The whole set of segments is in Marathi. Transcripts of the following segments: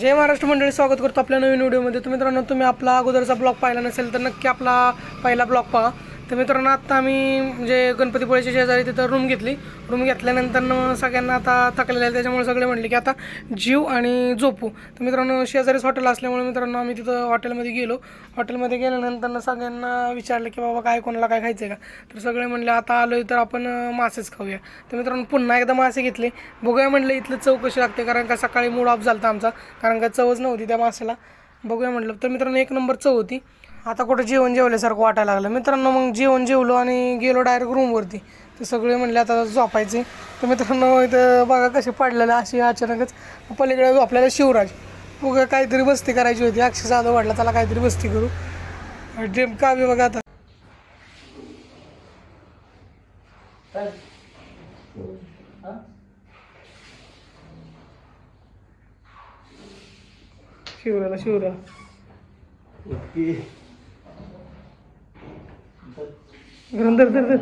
जय महाराष्ट्र मंडळी स्वागत करतो आपल्या नवीन व्हिडिओमध्ये. तुम्ही मित्रांनो तुम्ही आपला अगोदरचा ब्लॉग पाहिला नसेल तर नक्की आपला पहिला ब्लॉग पहा. तर मित्रांनो आत्ता आम्ही म्हणजे गणपतीपुळेच्या शेजारी तिथं रूम घेतली. रूम घेतल्यानंतर सगळ्यांना आता थकलेलं आहे त्याच्यामुळे सगळे म्हणले की आता जीव आणि झोपू. तर मित्रांनो शेजारीच हॉटेल असल्यामुळे मित्रांनो आम्ही तिथं हॉटेलमध्ये गेलो. हॉटेलमध्ये गेल्यानंतर सगळ्यांना विचारलं की बाबा काय कोणाला काय खायचं आहे का? तर सगळे म्हणले आता आलोय तर आपण मासेच खाऊया. तर मित्रांनो पुन्हा एकदा मासे घेतले. बघूया म्हणलं इथलं चव कशी लागते कारण का सकाळी मूड ऑफ झाला आमचा. कारण का चवच नव्हती त्या मासेला बघूया म्हटलं तर मित्रांनो एक नंबर चव होती. आता कुठं जेवण जेवल्यासारखं वाटायला लागलं. मित्रांनो मग जेवण जेवलो आणि गेलो डायरेक्ट रूमवरती तर सगळे म्हणले आता झोपायचे तर मित्रांनो इथं बघा कसे पडलेले असे अचानकच पलीकडे आपल्याला शिवराज. मग काहीतरी बस्ती करायची होती. अक्षय जाधव वाटला त्याला काहीतरी बस्ती करू. ड्रीम का बी बघा आता. शिवराला शिवरा धर धर धर.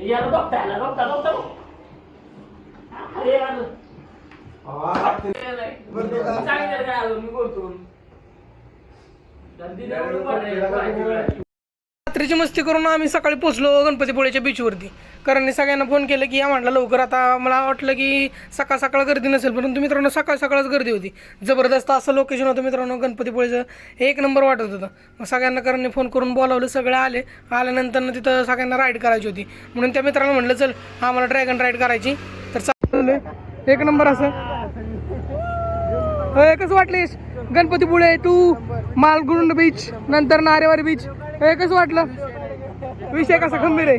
यार बघता याला बघता बघता अरे यार सांगितलं काय आलो मी बोलतो रात्रीची मस्ती करून आम्ही सकाळी पोचलो गणपतीपुळेच्या बीचवरती कारण सगळ्यांना फोन केलं की या म्हटलं लवकर आता मला वाटलं की सकाळ सकाळ गर्दी नसेल परंतु मित्रांनो सकाळ सकाळच गर्दी होती. जबरदस्त असं लोकेशन होतं मित्रांनो गणपतीपुळेचं एक नंबर वाटत होतं. मग सगळ्यांना कारण फोन करून बोलावलं सगळे आले. आल्यानंतर तिथं सगळ्यांना राईड करायची होती. म्हणून त्या मित्रांना म्हटलं चल आम्हाला ड्रॅगन राईड करायची. तर चालू एक नंबर असं. कसं वाटलेस गणपतीपुळे टू मालगुंड बीच नंतर नारेवारी बीच हे कसं वाटलं? विषय कसा गंभीर आहे?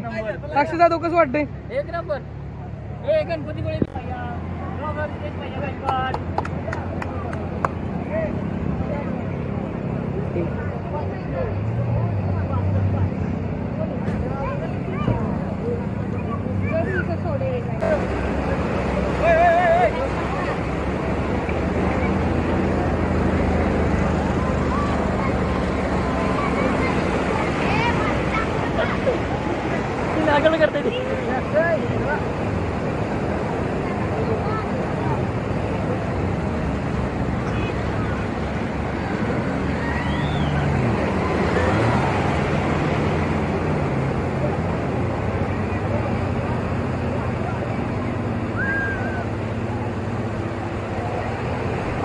अक्षय जाधव कसं वाटतंय? एक नंबर ए गणपतीपुळे लागलं करते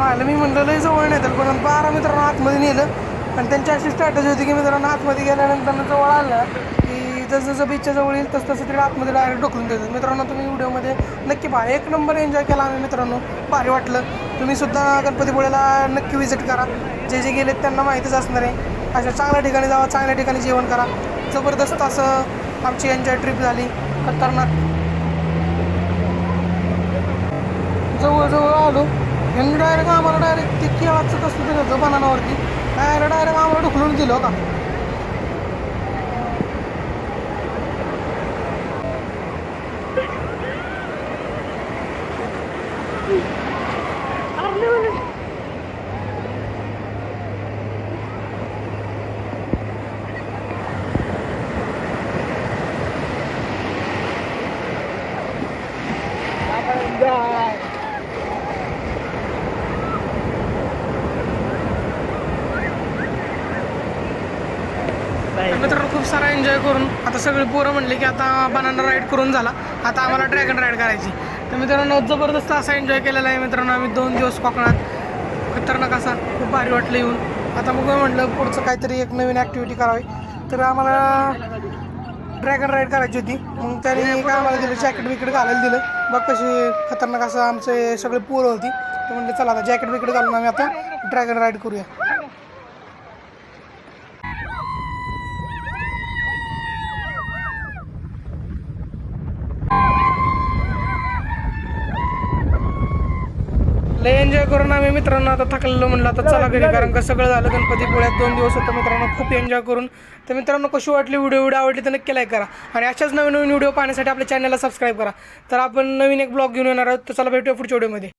आलं मी म्हणलं लय जवळ नाही तर पण बारा मित्रांनो आतमध्ये नेलं. आणि त्यांची अशी स्ट्रॅटजी होती की मित्रांनो आतमध्ये गेल्यानंतर जवळ आलं की जसं जसं बीचच्या जवळ येईल तसं तसं तिकडे आतमध्ये डायरेक्ट ढोकलून देतात. मित्रांनो तुम्ही व्हिडिओमध्ये नक्की पहा. एक नंबर एन्जॉय केला आम्ही मित्रांनो. भारी वाटलं. तुम्ही सुद्धा गणपतीपुळेला नक्की विजिट करा. जे जे गेलेत त्यांना माहितीच असणार आहे. अशा चांगल्या ठिकाणी जावा चांगल्या ठिकाणी जेवण करा. जबरदस्त असं आमची एन्जॉय ट्रिप झाली. खतरनाक. जवळजवळ आलो. यांनी डायरेक्ट आम्हाला डायरेक्ट ते केळाचं कसं दिलं होतं बनानावरती. डायरेक्ट डायरेक्ट आम्हाला ढुकलून दिलं हो सारा एन्जॉय करून आता सगळे पोरं म्हणले की आता बनाना राईड करून झाला. आता आम्हाला ड्रॅगन राईड करायची. तर मित्रांनो जबरदस्त असा एन्जॉय केलेला आहे मित्रांनो. आम्ही दोन दिवस कोकणात. खतरनाक असा खूप भारी वाटलं येऊन. आता मग म्हटलं पुढचं काहीतरी एक नवीन ॲक्टिव्हिटी करावी. तर आम्हाला ड्रॅगन राईड करायची होती. मग त्याने काय आम्हाला दिलं जॅकेट बिकेट घालायला दिलं. बघ कशी खतरनाक असं आमचे सगळे पोरं होती. तर म्हणलं चला आता जॅकेट बिकेट घालून आम्ही आता ड्रॅगन राईड करूया. लय एन्जॉय करून आम्ही मित्रांनो आता थकलेलो म्हणलं आता चला घरी कारण का सगळं झालं गणपतीपुळ्यात दोन दिवस होतं मित्रांनो खूप एन्जॉय करून. तर मित्रांनो कशी वाटली व्हिडिओ व्हिडिओ आवडली तर नक्की लाईक करा. आणि अशाच नवीन नवीन व्हिडिओ पाहण्यासाठी आपल्या चॅनलला सबस्क्राईब करा. तर आपण नवीन एक ब्लॉग घेऊन येणार आहोत. तर चला भेटूया पुढच्या व्हिडिओमध्ये